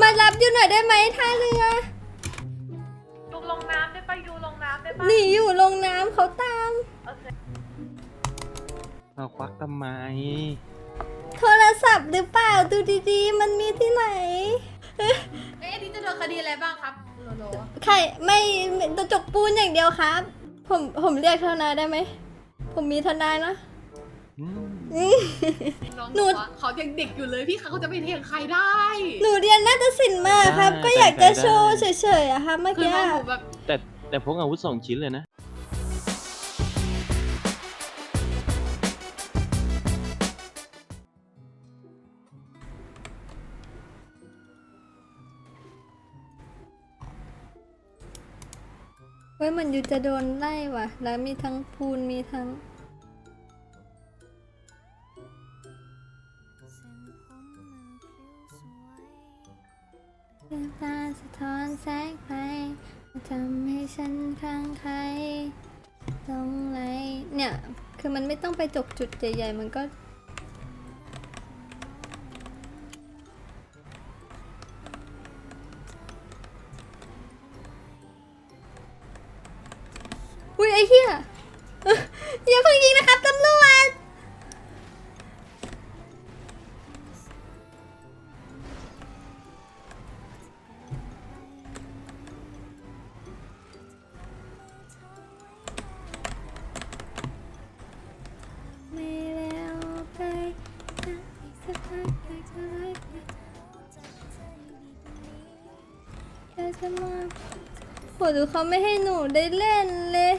มารับอยู่หน่อยได้ไหมท่าเรือ ยูลงน้ำได้ปะยูลงน้ำได้ปะหนีอยู่ลงน้ำเขาตาม โอเคมาควักทำไม โทรศัพท์หรือเปล่าดูดีๆ มันมีที่ไหน เอ๊ะอันนี้จะโดนคดีอะไรบ้างครับโลโลใครไม่ไม่ตัวจกปูนอย่างเดียวครับ ผมผมเรียกทนายได้ไหม ผมมีทนายนะอืมอืม น้องหนู บอกว่าเขายังเด็กอยู่เลยพี่เขาจะไปเถียงใครได้หนูเรียนนาฏศิลป์มาครับก็อยากจะโชว์เฉยๆอะครับเมื่อคือกี้น้องหนูแบบแต่แต่พกอาวุธสองชิ้นเลยนะ เว้ยมันอยู่จะโดนไล่ว่ะ แล้วมีทั้งปูนมีทั้ง เส้นตาสะท้อนแสงไฟทำให้ฉันคลั่งใครหลงไหลเนี่ย คือมันไม่ต้องไปจบจุดใหญ่ๆ มันก็ อยากโหดูเขาไม่ให้หนูได้เล่นเลย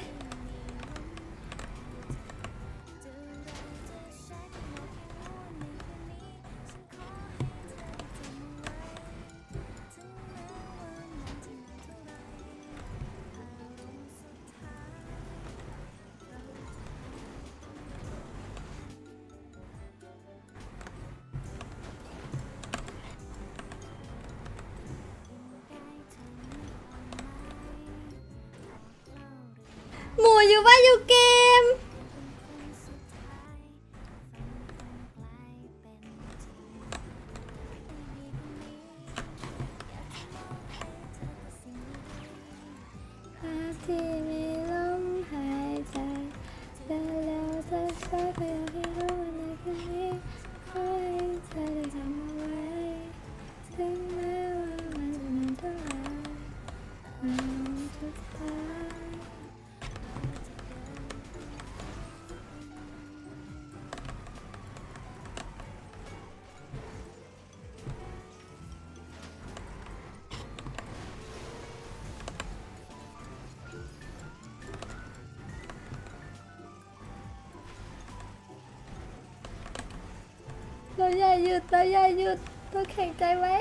เราอย่าหยุดเราอย่าหยุดต้องแข็งใจไว้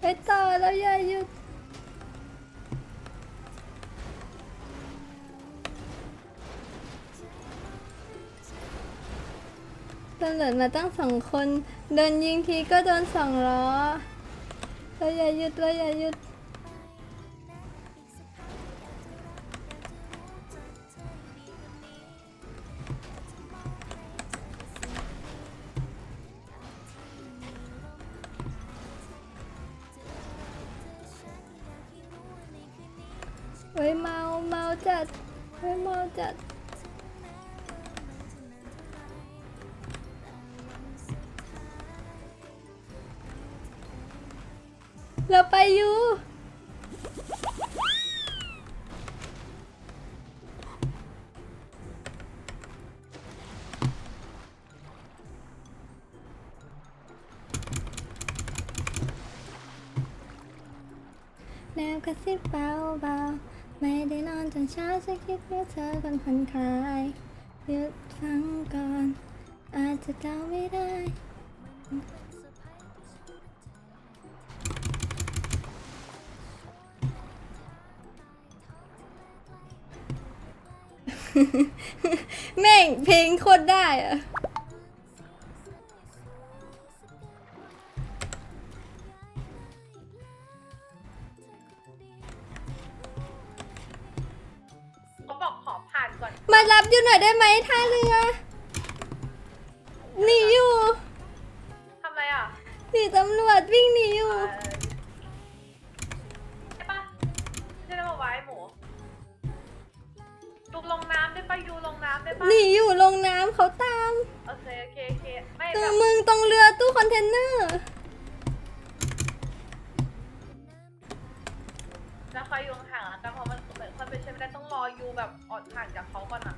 ไปต่อเราอย่าหยุดตำรวจมาตั้งสองคนโดนยิงทีก็โดนสองล้อเราอย่าหยุดเราอย่าหยุด ฮ้ยเมาเมาจัดเฮ้ยเมาจัดเราไปอยู่แนบกระซิบเบาเบาๆ ไม่ได้นอนจนเช้าจะคิดเพื่อเธอคนผ่อนคลายหยุดฟังก่อน อาจจะเดาไม่ได้แม่งเพลงโคตรได้อะ อยู่หน่อยได้ไหมท่าเรือหนีอยู่ทำไรอะหนีตำรวจวิ่งหนีอยู่เออใช่ปะใช่ได้มาไว้หมูลุกลงน้ำได้ปะยูลงน้ำได้ปะหนีอยู่ลงน้ำเขาตามโอเคโอเคโอเคไม่ตรแบงบมึงตรงเรือตู้คอนเทนเนอร์ จะคอยอยู่ห่างๆแล้วกันเพราะมันเหมือนคนเป็นเชฟไม่ได้ต้องรอยูแบบออกห่างจากเขาก่อนอะ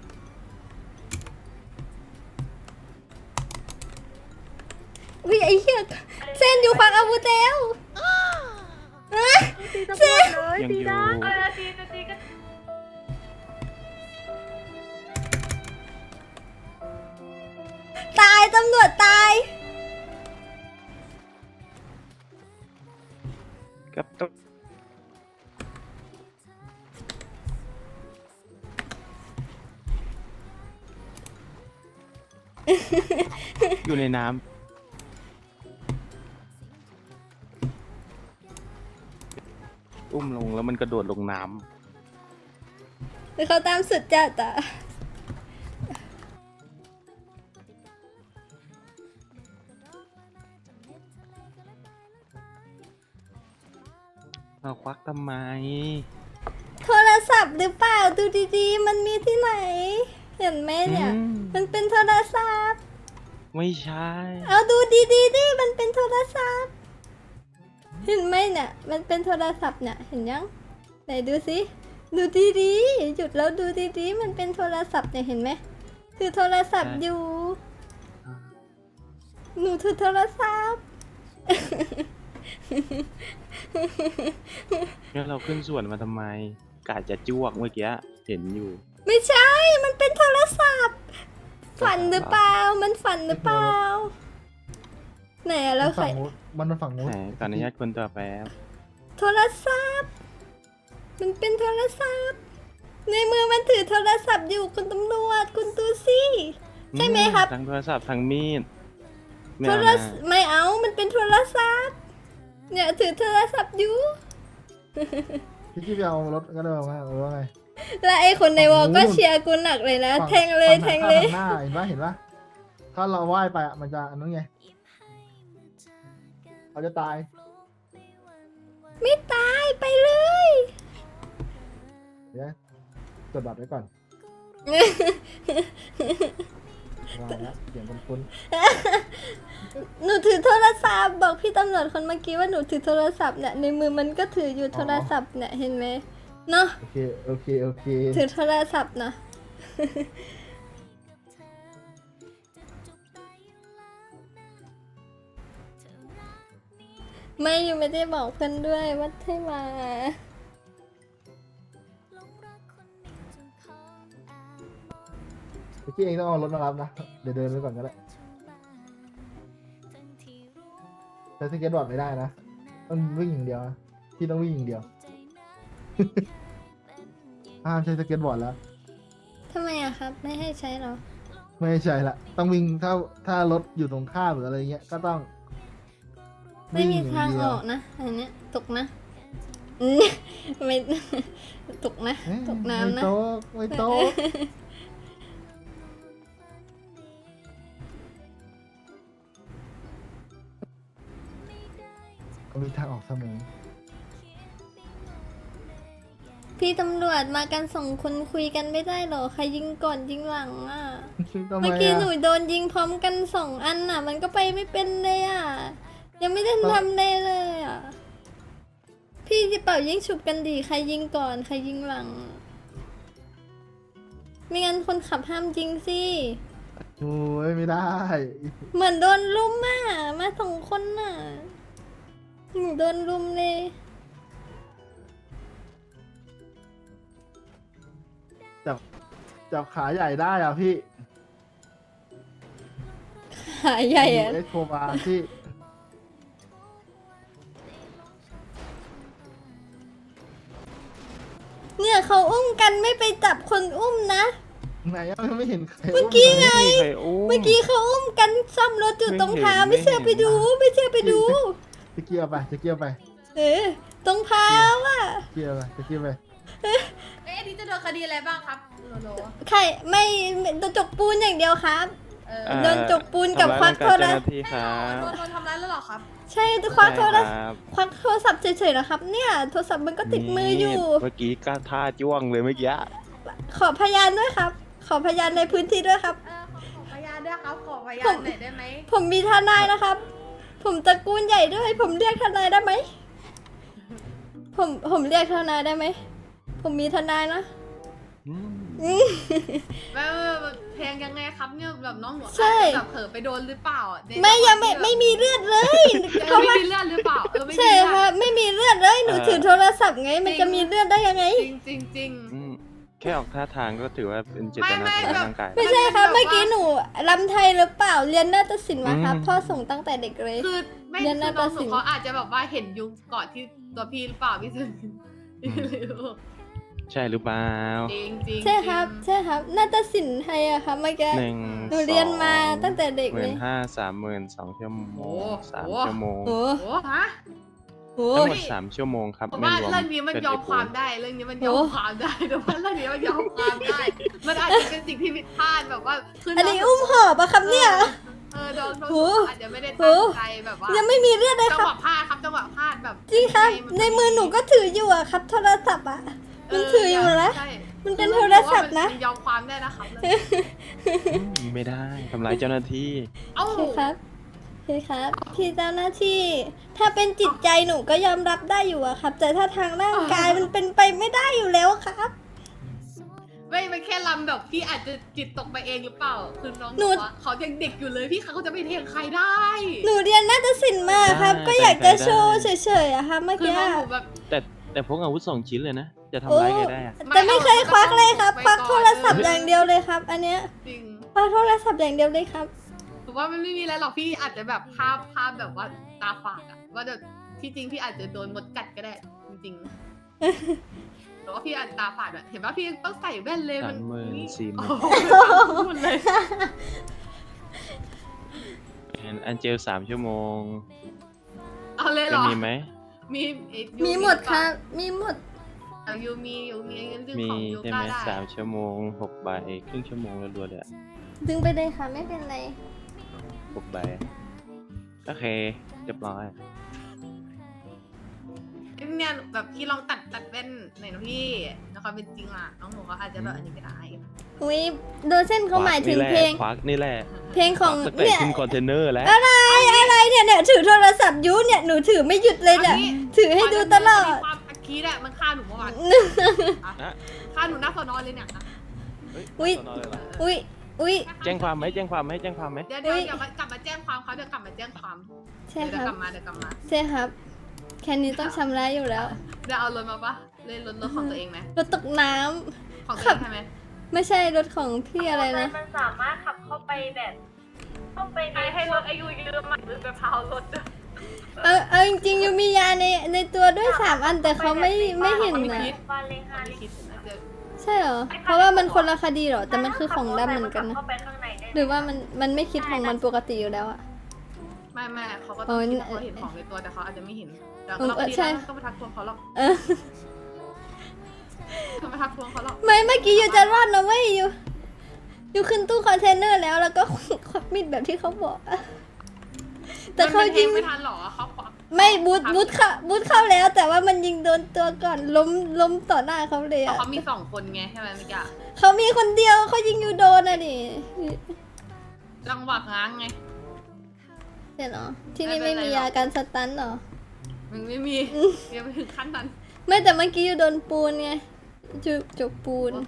อุ้ยไอ้เหี้ยเส้นอยู่ขวางอาวุธแล้วเอ้ยเส้นยังอยู่เออตีจะตีก็ตายตำรวจตายกับต้องอยู่ในน้ำ อุ้มลงแล้วมันกระโดดลงน้หรือเขาตามสุดจัดอะำมาควักทำไม โทรศัพท์หรือเปล่าดูดีๆ มันมีที่ไหน เห็นไหมเนี่ย อืม มันเป็นโทรศัพท์ ไม่ใช่ เอาดูดีๆดิมันเป็นโทรศัพท์ เห็นไหมเนี่ยมันเป็นโทรศัพท์เนี่ยเห็นยังไหนดูสิดูดีๆหยุดแล้วดูดีๆมันเป็นโทรศัพท์เนี่ยเห็นไหมถือโทรศัพท์อยู่ หนูถือโทรศัพท์ แล้วเราขึ้นส่วนมาทำไมกาจะจ้วกเมื่อกี้เห็นอยู่ ไม่ใช่ มันเป็นโทรศัพท์ ฝันหรือเปล่า มันฝันหรือเปล่า ไหนอะแล้วใครฝั่งนู้นมันเป็นฝั่งนู้นแหมขออนุญาตคนต่อแป๊บโทรศัพท์ มันเป็นโทรศัพท์ ในมือมันถือโทรศัพท์อยู่คุณตำรวจคุณตูซี่ใช่ไหมครับ ทั้งโทรศัพท์ทั้งมีดไม่โทเอารนะศไม่เอา มันเป็นโทรศัพท์ เนี่ยถือโทรศัพท์อยู่ พี่กี้ไปเอารถก็ได้ว่าไงเออว่าไง และไอ้คนในวอลฝั่งนู้นก็เชียร์กูหนักเลยนะ ฝั่แทงเลย แทฝั่งหน้าเลย ฝั่งหน้าเห็นปะเห็นปะถ้าเราว่ายไปอะมันจะอันนู้นไง เขาจะตาย ไม่ตายไปเลย เดี๋ยวจดบัตรไว้ก่อนวางแล้วเสียงคุ้นหนูถือโทรศัพท์บอกพี่ตำรวจคนเมื่อกี้ว่าหนูถือโทรศัพท์เนี่ยในมือมันก็ถืออยู่โทรศัพท์เนี่ยเห็นไหมเนาะๆโอเค โอเค โอเค ถือโทรศัพท์นะ ไม่ยังไม่ได้บอกเพื่อนด้วยว่าให้มา พี่กี้เองต้องเอารถมารับนะ เดี๋ยวเดินไปก่อนก็ได้ใช้สเก็ตบอร์ดไม่ได้นะ ต้องวิ่งอย่างเดียวนะพี่ต้องวิ่งอย่างเดียว ห้ามใช้สเก็ตบอร์ดแล้ว ทำไมอะครับ ไม่ให้ใช้เหรอ ไม่ใช่ละ ต้องวิ่งถ้าถ้ารถอยู่ตรงข้ามหรืออะไรเงี้ย ก็ต้อง ไม่มีวิ่ทางอย่อเดียวอกนะอันเนี้ยตกนะอืมไม่ตกนะเอ๊ะตกน้ำนะไม่โต๊ะไม่โต๊ะก็มีทางออกเสมอพี่ตำรวจมากันสองคนคุยกันไม่ได้เหรอใครยิงก่อนยิงหลังอะทำไมเมื่อกี้อะหนูโดนยิงพร้อมกันสองอันน่ะ มันก็ไปไม่เป็นเลยอะ ยังไม่ได้ทำเลยเลยอะ พี่จะเป่ายิงฉุบกันดี ใครยิงก่อน ใครยิงหลัง ไม่งั้นคนขับห้ามยิงสิ โอ้ยไม่ได้ เหมือนโดนลุมอะ มาสองคนน่ะหนูโดนลุมเลย จับ จับขาใหญ่ได้อะพี่ขาใหญ่อะเอ็กโคบาที่เจับคนอุ้มนะ ไหนอะไม่เห็นใครเมื่อกี้ไงไม่มีใครอุ้ม เมื่อกี้เขาอุ้มกันซ่อมรถอยู่ตรงเท้าไม่ไม่เห็น เชื่อไปดู ไม่เชื่อไปดู จะเกี่ยวไปจะเกี่ยวไปเออตรงเท้าอะเกี่ยวไปจะเกี่ยวไปเอ๊ะอันนี้จะโดนคดีอะไรบ้างครับโลโลใครไม่โดนจกปูนอย่างเดียวครับ เออเอ่อโดนจกปูนกับควักโทรทำร้ายศัร่าพงท์กายเจ้าหน้าที่คใช่รัเหรบอโดนโดนทำร้ายแล้วเหรอครับ ใช่ควักโทรศัพท์ครับควักโทรศัพท์เฉยๆนะครับ เนี่ย โทรศัพท์มันก็ติดมืออยู่นี่เมื่อกี้ก็ท่าจ้วงเลยเมื่อกี้ ขอพยานด้วยครับ ขอพยานในพื้นที่ด้วยครับ เออขอขอพยานด้วยครับขอพยาผนมหน่อยได้ไหมผมมีทนายนะครับ ผมตระกูลใหญ่ด้วย ผมเรียกทนายได้ไหม ผมผมเรียกทนายได้ไหม ผมมีทนายนะอืมอืมแบบแบบเพลงยังไงครับเนี่ยแบบน้องหนูอาจใช่จะแบบเผลอไปโดนหรือเปล่าอะในไม่ยังไม่จังหวะไม่ที่มีเลือดเลยแบบเพเออราะไม่ว่ามีเลือดหรือเปล่าเออไม่มีใช่เลือด ครับไม่มีเลือดเลยหนูถือโทรศัพท์ไง มันจะมีเลือดได้ยังไง จริงจริงจริงอืม แค่ออกท่าทางก็ถือว่าเป็นเจตนาไม่ทำไม่ร้ายร่างกาย ไม่ใช่ครับมันแบบว่าเมื่อกี้หนูลำไทยหรือเปล่า เรียนนาฏศิลป์มาครับ อืม พ่อส่งตั้งแต่เด็กเลย คือไม่เรีคืยอนน้นาองฏหศินูลป์ เขาอาจจะแบบว่าเห็นยุงก่อนที่ตัวพี่หรือเปล่าพี่ถึงไม่รู้ใช่หรือเปล่าจริงจริงใช่ครับ ใช่ครับนาฏศิลป์ไทยอะครับเมื่อกี้หนึ่งหนูเรียนมาตั้งแต่เด็กหเลมื่ยนห้าสามหมื่นสองชั่วโมโอ้งสามโหชั่วโมงโอ้โอ้ฮะ โหทั้งหมดสามชั่วโมงครับผมไม่ว่ารวมเรื่องนี้มันเป็นยอมไปูความได้เรื่องนี้มันยอมโอ้ความได้แต่ว่าเรื่องนี้มันยอมความได้ มันอาจจะเป็นสิ่งที่ผิดพลาดแบบว่าคืออันนี้อุ้มหอบอะครับเนี่ย เออโดนโดนโอ้อาจจะไม่ได้โอ้ตั้งใจแบบว่ายังไม่มีเลือดเลยจังครัหบวะพลาดครับจังหวะพลาดแบบจริงครับมัในมือหนูก็ถืออยู่อะครับ โทรศัพท์อะมันถืออยู่นะ ใช่มันเป็นโทรศัพท์นะ มันยอมความได้นะครับเรื่องนี้อืมไม่ได้ทำร้ายเจ้าหน้าที่เอ้า โอเคครับ โอเคครับ พี่เจ้าหน้าที่ ถ้าเป็นจิตใจหนูก็ยอมรับได้อยู่อะครับ แต่ถ้าทางร่างกายมันเป็นไปไม่ได้อยู่แล้วครับ ไม่มันแค่ลำแบบพี่อาจจะจิตตกไปเองหรือเปล่า คือน้องหนู บอกว่าเขายังเด็กอยู่เลยพี่เขาจะไปเทงใครได้ หนูเรียนนาฏศิลป์มาครับ ได้ก็อยากจะเป็นไปได้ โชว์เฉยๆอะครับเมื่อคือกี้น้องหนูแบบ แต่แต่พกอาวุธสองชิ้นเลยนะ จะทำร้ายใครได้อะแต่ไม่เคยควักเลยครับไม่ควักก่อนโทรศัพท์อย่างเดียวเลยครับ อันเนี้ยจริง ควักโทรศัพท์อย่างเดียวเลยครับ ถือว่ามันไม่มีอะไรหรอกพี่อาจจะแบบภาพภาพแบบว่าตาฝาดอะว่าแบบที่จริงพี่อาจจะโดนมดกัดก็ได้ จริงๆแต่ว่าพี่อาจจะตาฝาดอะเห็นว่าพี่ต้องใส่แว่นเลยสามันมหมื่นนี่สี่หโอ้มื่นโหพูดเลยอันเจลสามชั่วโมงเอาเลยเหรจะอมีไหม มีเอ๊ะยูมีหมดครับ มีหมด เอายูมียูมีเรื่องมีของยูใช่ก้าไหมได้สามชั่วโมงหกใบครึ่งชั่วโมงรัวๆเลยอะดึงไปเลยค่ะ ไม่เป็นไร หกใบโอเคเรียบร้อยเนี่ยแบบพี่ลองตัดตัดแว่นหน่อยนะพี่ในความเป็นจริงอะน้องหนูเขาอาจจะแบบอันนี้ไม่ได้อุ้ยโดเซนเขาหมายถึงควักเพลง ควักนี่แหละเพลงของควักตั้งแต่เนี่ย ขึ้นคอนเทนเนอร์แล้ว อะไรอะไรเนี่ยเนี่ยถือโทรศัพท์อยูเนี่ยหนูถือไม่หยุดเลยเนี่ยอันนี้ถือให้ดูตลอดมีความอักคีดอะมันฆ่าหนูเมื่อวานอะฆ่าหนูหน้าสอนอเลยเนี่ยอะเฮ้ย อุ๊ยสนเลยเหรออุ้ย อุ้ยแจ้งความไหมแจ้งความไหมแจ้งความไหมเดี๋ยวเดี๋ยวอุ๊ยเดี๋ยวกลับมาแจ้งความเขาเดี๋ยวกลับมาแจ้งความใช่เดี๋ยวคกรัลับบมาเดี๋ยวกลับมา ใช่ครับ แค่นี้ต้องชำระอยู่แล้ว เดี๋ยวเอารถมาปะเล่นรถรถของตัวเองไหมรถตกน้ำของตัวเองใช่ไหมไม่ใช่รถของพี่อะไรนะ มันสามารถขับเข้าไปแบบ เข้าไปในให้รถอายุยืมมันหรือไปพาวรถด้วยเอาเอาจริงๆยูมียาในในตัวด้วยสามอันแต่เขาไม่ไม่เห็นนะ บ้านเลขห้าไม่เลขคิดอาจจะ ใช่เหรอ เพราะว่ามันคนละคดีเหรอ แต่มันคือของดำเหมือนกันนะ เข้าไปข้างในได้หรือว่ามันมันไม่คิดของมันปกติอยู่แล้วอะ ไม่ไม่เขาก็โอ้ต้องยคิดว่าเขาเห็นของในตัวแต่เขาอาจจะไม่เห็นแต่เออเราก็ดีใช่ นะต้องไปทักทวงเขาหรอกเออต้องไปทักทวงเขาหรอกไม่เมื่อกี้ยูจะรอดนะเว้ยยูยูขึ้นตู้คอนเทนเนอร์แล้วแล้วก็ ควักมีดแบบที่เขาบอกอะแต่เขามันยิงไม่ทันหรอเขาขวา ไม่บูทบูทเข้าบูทเข้าแล้ว แต่ว่ามันยิงโดนตัวก่อนล้มล้มต่อหน้าเขาเลยเพราะอะเขามีสองคนไงใช่ไหมเมื่อกี้เขามีคนเดียวเขายิงยูโดนอะดิจังหวะง้างไงเห็นเหรอที่นี่ไม่ไม่เป็นไรมีหรอกยาการสตันเหรอ มันไม่มียังไม่ถึงขั้นนั้น ไม่แต่เมื่อกี้ยูโดนปูนไงจุจุกปูนโอ้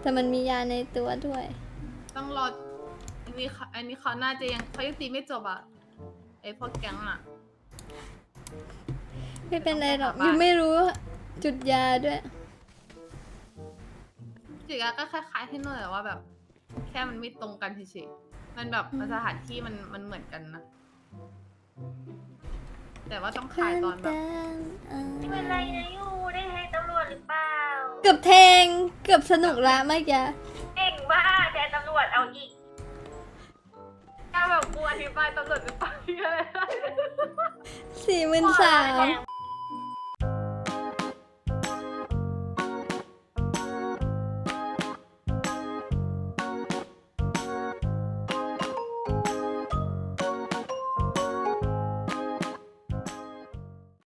แต่มันมียาในตัวด้วย ต้องรอ อันนี้เขาอันนี้เขาน่าจะยังเขายังตีไม่จบอะไอพวกแก๊งอะ ไม่เป็นไรหรอกต้องไปหาบ้านยูไม่รู้จุดยาด้วยจิกาก็คล้ายๆที่นู่นแต่ว่าแบบ แค่มันไม่ตรงกันเฉยๆมันแบบอืมสถานที่มันมันเหมือนกันนะ แต่ว่าต้องขายตอนแบบไม่เป็นไรนะยูได้ให้ตำรวจหรือเปล่า เกือบแทงเกือบสนุกละเมื่อกี้เก่งบ้าแต่ตำรวจเอาอีกแค่แบบกูอธิบายตำรวจหรือเปล่าที่อะไรสี่หมื่นสามแพง